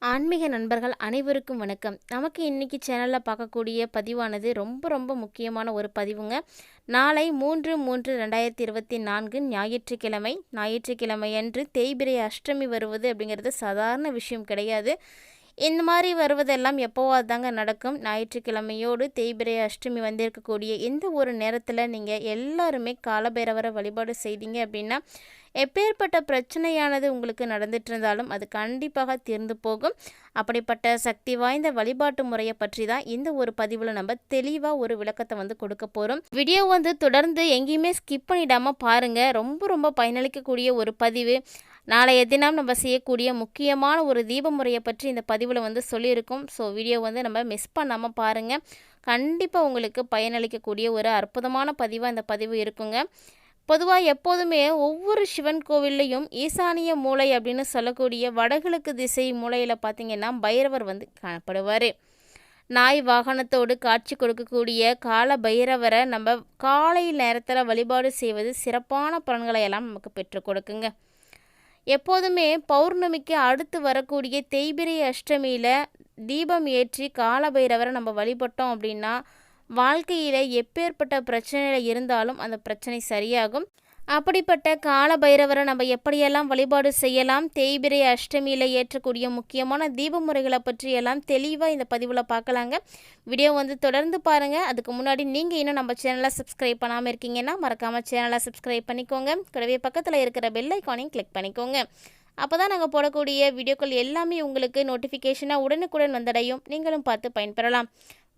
ஆன்மீக நண்பர்கள் அனைவருக்கும் வணக்கம். நமக்கு இன்றைக்கி சேனலில் பார்க்கக்கூடிய பதிவானது ரொம்ப ரொம்ப முக்கியமான ஒரு பதிவுங்க. நாளை மூன்று மூன்று ரெண்டாயிரத்தி இருபத்தி நான்கு ஞாயிற்றுக்கிழமை. ஞாயிற்றுக்கிழமை அன்று தேய்பிரை அஷ்டமி வருவது அப்படிங்கிறது சாதாரண விஷயம் கிடையாது. இந்த மாதிரி வருவதெல்லாம் எப்போவாது தாங்க நடக்கும். ஞாயிற்றுக்கிழமையோடு தேய்பிரை அஷ்டமி வந்திருக்கக்கூடிய இந்த ஒரு நேரத்தில் நீங்கள் எல்லாருமே காலபைரவரை வழிபாடு செய்தீங்க அப்படின்னா எப்பேற்பட்ட பிரச்சனையானது உங்களுக்கு நடந்துட்டு இருந்தாலும் அது கண்டிப்பாக தீர்ந்து போகும். அப்படிப்பட்ட சக்தி வாய்ந்த வழிபாட்டு முறையை பற்றி தான் இந்த ஒரு பதிவில் நம்ம தெளிவாக ஒரு விளக்கத்தை வந்து கொடுக்க போகிறோம் வீடியோ வந்து தொடர்ந்து எங்கேயுமே ஸ்கிப் பண்ணிடாமல் பாருங்கள் ரொம்ப ரொம்ப பயனளிக்கக்கூடிய ஒரு பதிவு. நாளைய தினம் நம்ம செய்யக்கூடிய முக்கியமான ஒரு தீப முறையை பற்றி இந்த பதிவில் வந்து சொல்லியிருக்கோம். ஸோ வீடியோ வந்து நம்ம மிஸ் பண்ணாமல் பாருங்கள் கண்டிப்பாக உங்களுக்கு பயனளிக்கக்கூடிய ஒரு அற்புதமான பதிவாக இந்த பதிவு இருக்குங்க. பொதுவாக எப்போதுமே ஒவ்வொரு சிவன் கோவில்லையும் ஈசானிய மூளை அப்படின்னு சொல்லக்கூடிய வடகிழக்கு திசை மூலையில் பார்த்திங்கன்னா பைரவர் வந்து காணப்படுவார். நாய் வாகனத்தோடு காட்சி கொடுக்கக்கூடிய கால பைரவரை நம்ம காலை நேரத்தில் வழிபாடு செய்வது சிறப்பான பலன்களை எல்லாம் நமக்கு பெற்றுக் கொடுக்குங்க. எப்போதுமே பௌர்ணமிக்கு அடுத்து வரக்கூடிய தேய்பிரை அஷ்டமியில் தீபம் ஏற்றி காலபைரவரை நம்ம வழிபட்டோம் அப்படின்னா வாழ்க்கையில் எப்பேற்பட்ட பிரச்சனையில் இருந்தாலும் அந்த பிரச்சனை சரியாகும். அப்படிப்பட்ட கால பைரவரை நம்ம எப்படியெல்லாம் வழிபாடு செய்யலாம் தேய்பிரை அஷ்டமியில் ஏற்றக்கூடிய முக்கியமான தீப முறைகளை பற்றியெல்லாம் தெளிவாக இந்த பதிவில் பார்க்கலாங்க. வீடியோ வந்து தொடர்ந்து பாருங்கள் அதுக்கு முன்னாடி நீங்கள் இன்னும் நம்ம சேனலை சப்ஸ்கிரைப் பண்ணாமல் இருக்கீங்கன்னா மறக்காமல் சேனலை சப்ஸ்கிரைப் பண்ணிக்கோங்க. கூடவே பக்கத்தில் இருக்கிற பெல் ஐக்கானையும் கிளிக் பண்ணிக்கோங்க. அப்போ தான் நாங்கள் போடக்கூடிய வீடியோக்கள் எல்லாமே உங்களுக்கு நோட்டிஃபிகேஷனாக உடனுக்குடன் வந்தடையும். நீங்களும் பார்த்து பயன்பெறலாம்.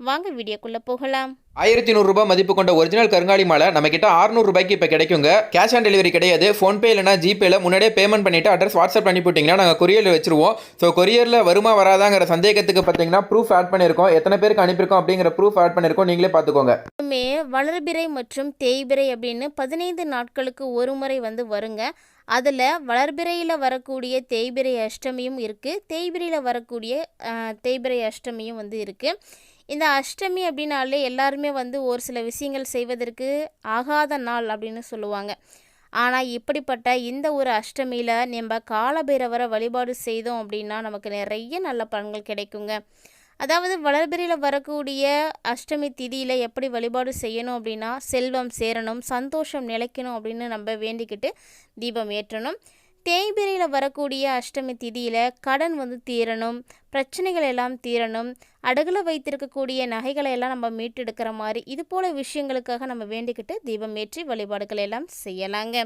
வாங்க வீடியோக்குள்ளே போகலாம். ஆயிரத்தி நூறுரூபா மதிப்பு கொண்ட ஒரிஜினல் கருங்காலி மாலை நம்ம கிட்ட ஆறுநூறு ரூபாய்க்கு இப்போ கிடைக்குங்க. கேஷ் ஆன் டெலிவரி கிடையாது. ஃபோன்பே இல்லைனா ஜிபேல முன்னாடியே பேமெண்ட் பண்ணிட்டு அட்ரஸ் வாட்ஸ்அப் பண்ணி போட்டிங்கன்னா நாங்கள் கொரியரில் வச்சிருவோம். ஸோ கொரியரில் வருமா வராதாங்கிற சந்தேகத்துக்கு பார்த்தீங்கன்னா ப்ரூஃப் ஆட் பண்ணியிருக்கோம் எத்தனை பேருக்கு அனுப்பியிருக்கோம் அப்படிங்கிற ப்ரூஃப் ஆட் பண்ணியிருக்கோம் நீங்களே பார்த்துக்கோங்க மே வளர்பிறை மற்றும் தேய்பிறை அப்படின்னு பதினைந்து நாட்களுக்கு ஒரு முறை வந்து வருங்க. அதில் வளர்பிறையில் வரக்கூடிய தேய்பிறை அஷ்டமியும் இருக்குது தேய்பிறையில் வரக்கூடிய தேய்பிறை அஷ்டமியும் வந்து இருக்குது இந்த அஷ்டமி அப்படின்னாலே எல்லாருமே வந்து ஒரு சில விஷயங்கள் செய்வதற்கு ஆகாத நாள் அப்படின்னு சொல்லுவாங்க. ஆனால் இப்படிப்பட்ட இந்த ஒரு அஷ்டமியில் நம்ம காலபைரவரை வழிபாடு செய்தோம் அப்படின்னா நமக்கு நிறைய நல்ல பலன்கள் கிடைக்குங்க. அதாவது வளர்பிறையில் வரக்கூடிய அஷ்டமி திதியில் எப்படி வழிபாடு செய்யணும் அப்படின்னா செல்வம் சேரணும் சந்தோஷம் நிலைக்கணும் அப்படின்னு நம்ம வேண்டிக்கிட்டு தீபம் ஏற்றணும். தேய்பிறையில் வரக்கூடிய அஷ்டமி திதியில் கடன் வந்து தீரணும் பிரச்சனைகள் எல்லாம் தீரணும் அடகுல வைத்திருக்கக்கூடிய நகைகளை எல்லாம் நம்ம மீட்டெடுக்கிற மாதிரி இது போல விஷயங்களுக்காக நம்ம வேண்டிக்கிட்டு தீபம் ஏற்றி வழிபாடுகள் எல்லாம் செய்யலாங்க.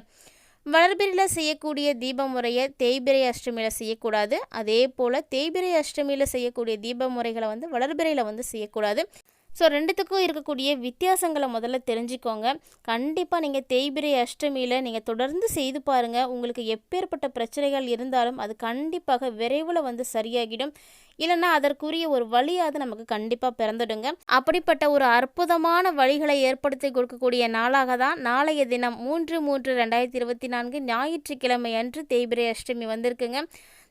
வளர்பிறையில் செய்யக்கூடிய தீப முறையை தேய்பிறை அஷ்டமியில் செய்யக்கூடாது. அதே போல் தேய்பிறை அஷ்டமியில் செய்யக்கூடிய தீப முறைகளை வந்து வளர்பிறையில் வந்து செய்யக்கூடாது. ஸோ ரெண்டுத்துக்கும் இருக்கக்கூடிய வித்தியாசங்களை முதல்ல தெரிஞ்சுக்கோங்க. கண்டிப்பாக நீங்கள் தேய்பிரை அஷ்டமியில் நீங்கள் தொடர்ந்து செய்து பாருங்கள் உங்களுக்கு எப்பேற்பட்ட பிரச்சனைகள் இருந்தாலும் அது கண்டிப்பாக விரைவில் வந்து சரியாகிடும். இல்லைன்னா அதற்குரிய ஒரு வழியாவது நமக்கு கண்டிப்பாக பிறந்துடுங்க. அப்படிப்பட்ட ஒரு அற்புதமான வழிகளை ஏற்படுத்தி கொடுக்கக்கூடிய நாளாக தான் நாளைய தினம் மூன்று மூன்று ரெண்டாயிரத்தி இருபத்தி நான்கு ஞாயிற்றுக்கிழமை அன்று தேய்பிரை அஷ்டமி வந்திருக்குங்க.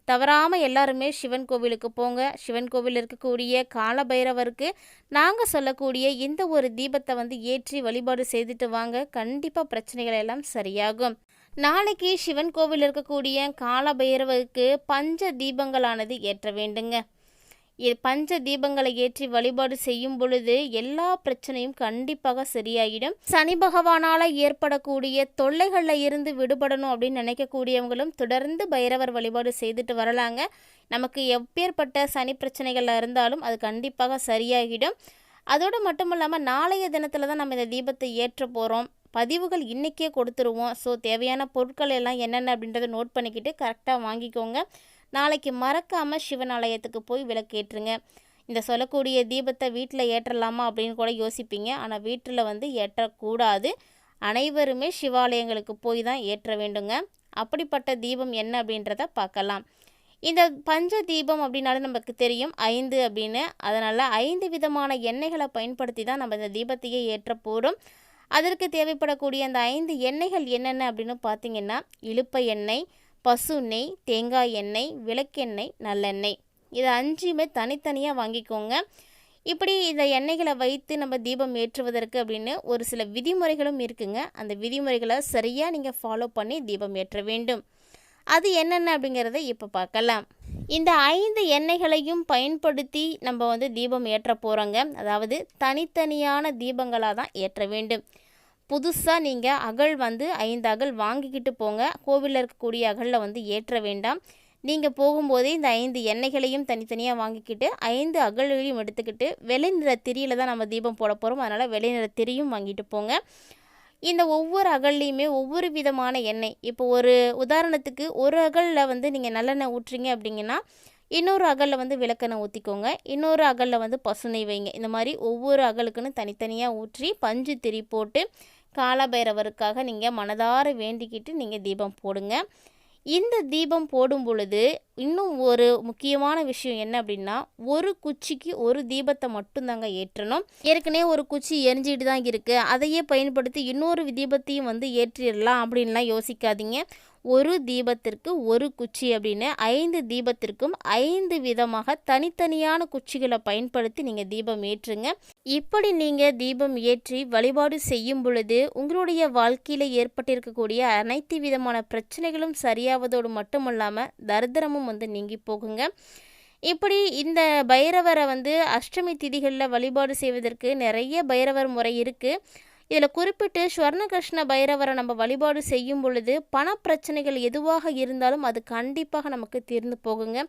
தவறாமல் எல்லாருமே சிவன் கோவிலுக்கு போங்க. சிவன் கோவில் இருக்கக்கூடிய காலபைரவருக்கு நாங்கள் சொல்லக்கூடிய இந்த ஒரு தீபத்தை வந்து ஏற்றி வழிபாடு செய்துட்டு வாங்க. கண்டிப்பாக பிரச்சனைகள் எல்லாம் சரியாகும். நாளைக்கு சிவன் கோவில் இருக்கக்கூடிய காலபைரவருக்கு பஞ்ச தீபங்களானது ஏற்ற வேண்டுங்க. பஞ்ச தீபங்களை ஏற்றி வழிபாடு செய்யும் பொழுது எல்லா பிரச்சனையும் கண்டிப்பாக சரியாகிடும் சனி பகவானால் ஏற்படக்கூடிய தொல்லைகளில் இருந்து விடுபடணும் அப்படின்னு நினைக்கக்கூடியவங்களும் தொடர்ந்து பைரவர் வழிபாடு செய்துட்டு வரலாங்க. நமக்கு எப்பேற்பட்ட சனி பிரச்சனைகள் இருந்தாலும் அது கண்டிப்பாக சரியாகிடும். அதோடு மட்டும் இல்லாமல் நாளைய தினத்தில் தான் நம்ம இந்த தீபத்தை ஏற்ற போகிறோம் பதிவுகள் இன்றைக்கே கொடுத்துருவோம். ஸோ தேவையான பொருட்கள் எல்லாம் என்னென்ன அப்படின்றத நோட் பண்ணிக்கிட்டு கரெக்டாக வாங்கிக்கோங்க. நாளைக்கு மறக்காமல் சிவன் ஆலயத்துக்கு போய் விளக்கேற்றுங்க. இந்த சொல்லக்கூடிய தீபத்தை வீட்டில் ஏற்றலாமா அப்படின்னு கூட யோசிப்பீங்க. ஆனால் வீட்டில் வந்து ஏற்றக்கூடாது. அனைவருமே சிவாலயங்களுக்கு போய் தான் ஏற்ற வேண்டுங்க. அப்படிப்பட்ட தீபம் என்ன அப்படின்றத பார்க்கலாம். இந்த பஞ்ச தீபம் அப்படின்னாலே நமக்கு தெரியும். ஐந்து அப்படின்னு. அதனால் ஐந்து விதமான எண்ணெய்களை பயன்படுத்தி தான் நம்ம இந்த தீபத்தையே ஏற்ற போகிறோம் அதற்கு தேவைப்படக்கூடிய அந்த ஐந்து எண்ணெய்கள் என்னென்ன அப்படின்னு பார்த்தீங்கன்னா இலுப்பை எண்ணெய் பசு நெய் தேங்காய் எண்ணெய் விளக்கெண்ணெய் நல்லெண்ணெய். இது அஞ்சுமே தனித்தனியாக வாங்கிக்கோங்க. இப்படி இந்த எண்ணெய்களை வைத்து நம்ம தீபம் ஏற்றுவதற்கு அப்படின்னு ஒரு சில விதிமுறைகளும் இருக்குங்க. அந்த விதிமுறைகளை சரியாக நீங்கள் ஃபாலோ பண்ணி தீபம் ஏற்ற வேண்டும். அது என்னென்ன அப்படிங்கிறத இப்போ பார்க்கலாம். இந்த ஐந்து எண்ணெய்களையும் பயன்படுத்தி நம்ம வந்து தீபம் ஏற்ற போகிறோங்க அதாவது தனித்தனியான தீபங்களாக தான் ஏற்ற வேண்டும். புதுசாக நீங்கள் அகல் வந்து ஐந்து அகல் வாங்கிக்கிட்டு போங்க. கோவிலில் இருக்கக்கூடிய அகலில் வந்து ஏற்ற வேண்டாம். நீங்கள் போகும்போதே இந்த ஐந்து எண்ணெய்களையும் தனித்தனியாக வாங்கிக்கிட்டு ஐந்து அகல்களையும் எடுத்துக்கிட்டு வெள்ளை நிற திரியில் தான் நம்ம தீபம் போட போகிறோம் அதனால் வெள்ளை நிற திரியும் வாங்கிட்டு போங்க. இந்த ஒவ்வொரு அகல்லையுமே ஒவ்வொரு விதமான எண்ணெய். இப்போ ஒரு உதாரணத்துக்கு ஒரு அகலில் வந்து நீங்கள் நல்லெண்ணெய் ஊற்றுறீங்க அப்படிங்கன்னா இன்னொரு அகலில் வந்து விளக்கெண்ணெய் ஊற்றிக்கோங்க இன்னொரு அகலில் வந்து பசுனை வைங்க. இந்த மாதிரி ஒவ்வொரு அகலுக்குன்னு தனித்தனியாக ஊற்றி பஞ்சு திரி போட்டு காலபைரவருக்காக நீங்கள் மனதார வேண்டிக்கிட்டு நீங்கள் தீபம் போடுங்க. இந்த தீபம் போடும் பொழுது இன்னும் ஒரு முக்கியமான விஷயம் என்ன அப்படின்னா ஒரு குச்சிக்கு ஒரு தீபத்தை மட்டும்தாங்க ஏற்றணும். ஏற்கனவே ஒரு குச்சி எரிஞ்சிட்டு தான் இருக்குது அதையே பயன்படுத்தி இன்னொரு தீபத்தையும் வந்து ஏற்றிடலாம் அப்படின்லாம் யோசிக்காதீங்க. ஒரு தீபத்திற்கு ஒரு குச்சி அப்படின்னு ஐந்து தீபத்திற்கும் ஐந்து விதமாக தனித்தனியான குச்சிகளை பயன்படுத்தி நீங்கள் தீபம் ஏற்றுங்க. இப்படி நீங்கள் தீபம் ஏற்றி வழிபாடு செய்யும் பொழுது உங்களுடைய வாழ்க்கையில் ஏற்பட்டிருக்கக்கூடிய அனைத்து விதமான பிரச்சனைகளும் சரியாவதோடு மட்டுமல்லாமல் தரித்திரமும் வந்து நீங்கி போகுங்க. இப்படி இந்த பைரவரை வந்து அஷ்டமி திதிகளில் வழிபாடு செய்வதற்கு நிறைய பைரவர் முறை இருக்குது இதில் குறிப்பிட்டு ஸ்வர்ணகிருஷ்ண பைரவரை நம்ம வழிபாடு செய்யும் பொழுது பணப்பிரச்சனைகள் எதுவாக இருந்தாலும் அது கண்டிப்பாக நமக்கு தீர்ந்து போகுங்க.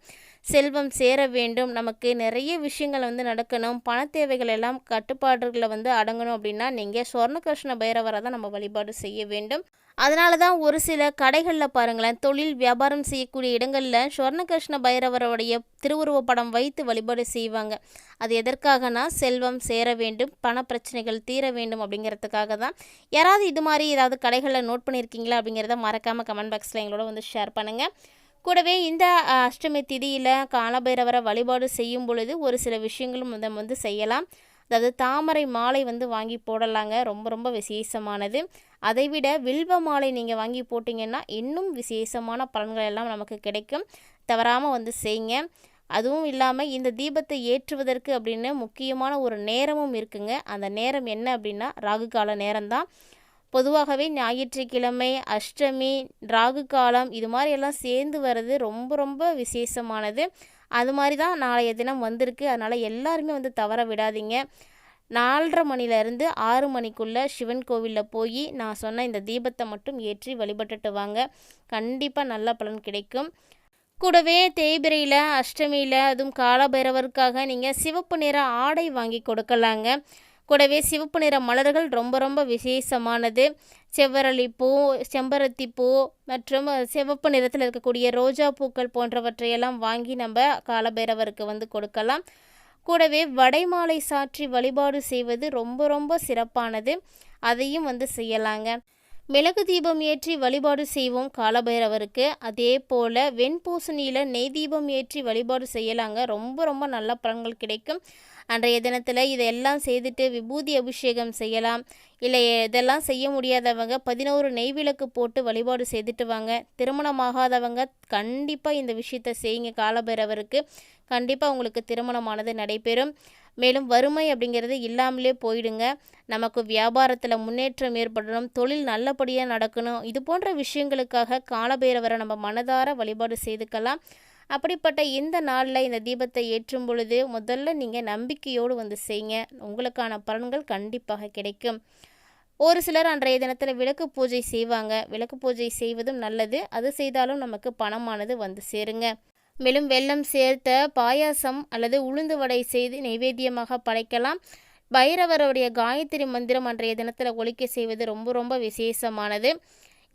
செல்வம் சேர வேண்டும். நமக்கு நிறைய விஷயங்கள் வந்து நடக்கணும். பண தேவைகள் எல்லாம் கட்டுப்பாடுகளை வந்து அடங்கணும் அப்படின்னா நீங்கள் சொர்ணகிருஷ்ண பைரவரை தான் நம்ம வழிபாடு செய்ய வேண்டும். அதனால தான் ஒரு சில கடைகளில் பாருங்களேன் தொழில் வியாபாரம் செய்யக்கூடிய இடங்களில் ஸ்வர்ணகிருஷ்ண பைரவருடைய திருவுருவ படம் வைத்து வழிபாடு செய்வாங்க. அது எதற்காகனா செல்வம் சேர வேண்டும் பண பிரச்சனைகள் தீர வேண்டும் அப்படிங்கிறதுக்காக தான். யாராவது இது மாதிரி ஏதாவது கடைகளில் நோட் பண்ணியிருக்கீங்களா அப்படிங்கிறத மறக்காமல் கமெண்ட் பாக்ஸில் எங்களோட வந்து ஷேர் பண்ணுங்கள் கூடவே இந்த அஷ்டமி திதியில் காலபைரவரை வழிபாடு செய்யும் பொழுது ஒரு சில விஷயங்களும் இந்த நம்ம வந்து செய்யலாம். அதாவது தாமரை மாலை வந்து வாங்கி போடலாங்க. ரொம்ப ரொம்ப விசேஷமானது. அதை விட வில்வ மாலை நீங்கள் வாங்கி போட்டிங்கன்னா இன்னும் விசேஷமான பலன்கள் எல்லாம் நமக்கு கிடைக்கும். தவறாமல் வந்து செய்யுங்க. அதுவும் இல்லாமல் இந்த தீபத்தை ஏற்றுவதற்கு அப்படின்னு முக்கியமான ஒரு நேரமும் இருக்குங்க. அந்த நேரம் என்ன அப்படின்னா ராகு கால நேரம்தான். பொதுவாகவே ஞாயிற்றுக்கிழமை அஷ்டமி ராகு காலம் இது மாதிரி எல்லாம் சேர்ந்து வர்றது ரொம்ப ரொம்ப விசேஷமானது. அது மாதிரி தான் நாளைய தினம் வந்திருக்கு. அதனால் எல்லாருமே வந்து தவற விடாதீங்க. நாலரை மணிலேருந்து ஆறு மணிக்குள்ளே சிவன் கோவிலில் போய் நான் சொன்ன இந்த தீபத்தை மட்டும் ஏற்றி வழிபட்டுட்டு வாங்க. கண்டிப்பாக நல்ல பலன் கிடைக்கும். கூடவே தேய்பிரையில் அஷ்டமியில் அதுவும் காலபைரவருக்காக நீங்கள் சிவப்பு நிற ஆடை வாங்கி கொடுக்கலாங்க. கூடவே சிவப்பு நிற மலர்கள் ரொம்ப ரொம்ப விசேஷமானது. செவ்வரளி பூ செம்பருத்தி பூ மற்றும் சிவப்பு நிறத்தில் இருக்கக்கூடிய ரோஜா பூக்கள் போன்றவற்றையெல்லாம் வாங்கி நம்ம காலபைரவருக்கு வந்து கொடுக்கலாம். கூடவே வடைமாலை சாற்றி வழிபாடு செய்வது ரொம்ப ரொம்ப சிறப்பானது. அதையும் வந்து செய்யலாங்க. மிளகு தீபம் ஏற்றி வழிபாடு செய்வோம் காலபைரவருக்கு. அதே போல் வெண்பூசணியில் நெய் தீபம் ஏற்றி வழிபாடு செய்யலாங்க. ரொம்ப ரொம்ப நல்ல பலன்கள் கிடைக்கும். அன்றைய தினத்தில் இதெல்லாம் செய்துட்டு விபூதி அபிஷேகம் செய்யலாம். இல்லை இதெல்லாம் செய்ய முடியாதவங்க பதினோரு நெய் விளக்கு போட்டு வழிபாடு செய்துட்டு வாங்க. திருமணமாகாதவங்க கண்டிப்பாக இந்த விஷயத்தை செய்யுங்க காலபைரவருக்கு. கண்டிப்பாக உங்களுக்கு திருமணமானது நடைபெறும். மேலும் வறுமை அப்படிங்கிறது இல்லாமலே போயிடுங்க. நமக்கு வியாபாரத்தில் முன்னேற்றம் ஏற்படணும் தொழில் நல்லபடியாக நடக்கணும் இது போன்ற விஷயங்களுக்காக காலபைரவரை நம்ம மனதார வழிபாடு செய்துக்கலாம். அப்படிப்பட்ட இந்த நாளில் இந்த தீபத்தை ஏற்றும் பொழுது முதல்ல நீங்கள் நம்பிக்கையோடு வந்து செய்யுங்க. உங்களுக்கான பலன்கள் கண்டிப்பாக கிடைக்கும். ஒரு சிலர் அன்றைய தினத்தில் விளக்கு பூஜை செய்வாங்க. விளக்கு பூஜை செய்வதும் நல்லது. அது செய்தாலும் நமக்கு பணமானது வந்து சேருங்க. மேலும் வெள்ளம் சேர்த்த பாயாசம் அல்லது உளுந்து வடை செய்து நைவேத்தியமாக படைக்கலாம். பைரவருடைய காயத்ரி மந்திரம் அன்றைய தினத்தில் ஒலிக்க செய்வது ரொம்ப ரொம்ப விசேஷமானது.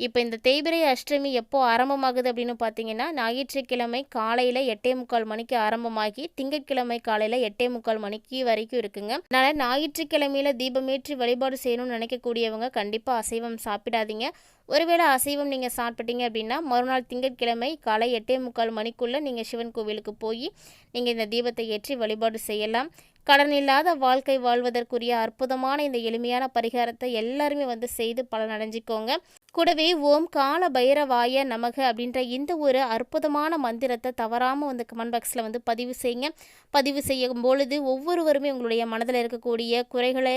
இப்போ இந்த தேய்பிரை அஷ்டமி எப்போ ஆரம்பமாகுது அப்படின்னு பார்த்தீங்கன்னா ஞாயிற்றுக்கிழமை காலையில் எட்டே முக்கால் மணிக்கு ஆரம்பமாகி திங்கட்கிழமை காலையில் எட்டே முக்கால் மணிக்கு வரைக்கும் இருக்குங்க. அதனால் ஞாயிற்றுக்கிழமையில் தீபமேற்றி வழிபாடு செய்யணும்னு நினைக்கக்கூடியவங்க கண்டிப்பாக அசைவம் சாப்பிடாதீங்க. ஒருவேளை அசைவம் நீங்கள் சாப்பிட்டீங்க அப்படின்னா மறுநாள் திங்கட்கிழமை காலை எட்டே முக்கால் மணிக்குள்ளே நீங்கள் சிவன் கோவிலுக்கு போய் நீங்கள் இந்த தீபத்தை ஏற்றி வழிபாடு செய்யலாம். கடன் இல்லாத வாழ்க்கை வாழ்வதற்குரிய அற்புதமான இந்த எளிமையான பரிகாரத்தை எல்லாருமே வந்து செய்து பலனடைஞ்சிக்கோங்க. கூடவே ஓம் கால பைரவாய நமக அப்படின்ற இந்த ஒரு அற்புதமான மந்திரத்தை தவறாமல் வந்து கமெண்ட் பாக்ஸில் வந்து பதிவு செய்யுங்க. பதிவு செய்யும் பொழுது ஒவ்வொருவருமே உங்களுடைய மனதில் இருக்கக்கூடிய குறைகளை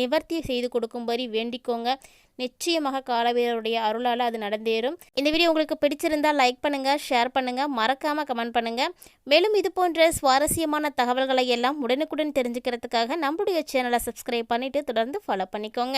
நிவர்த்தி செய்து கொடுக்கும்படி வேண்டிக்கோங்க. நிச்சயமாக காலவீரருடைய அருளால் அது நடந்தேறும். இந்த வீடியோ உங்களுக்கு பிடிச்சிருந்தால் லைக் பண்ணுங்கள் ஷேர் பண்ணுங்கள் மறக்காமல் கமெண்ட் பண்ணுங்கள் மேலும் இது போன்ற சுவாரஸ்யமான தகவல்களை எல்லாம் உடனுக்குடன் தெரிஞ்சுக்கிறதுக்காக நம்முடைய சேனலை சப்ஸ்கிரைப் பண்ணிவிட்டு தொடர்ந்து ஃபாலோ பண்ணிக்கோங்க.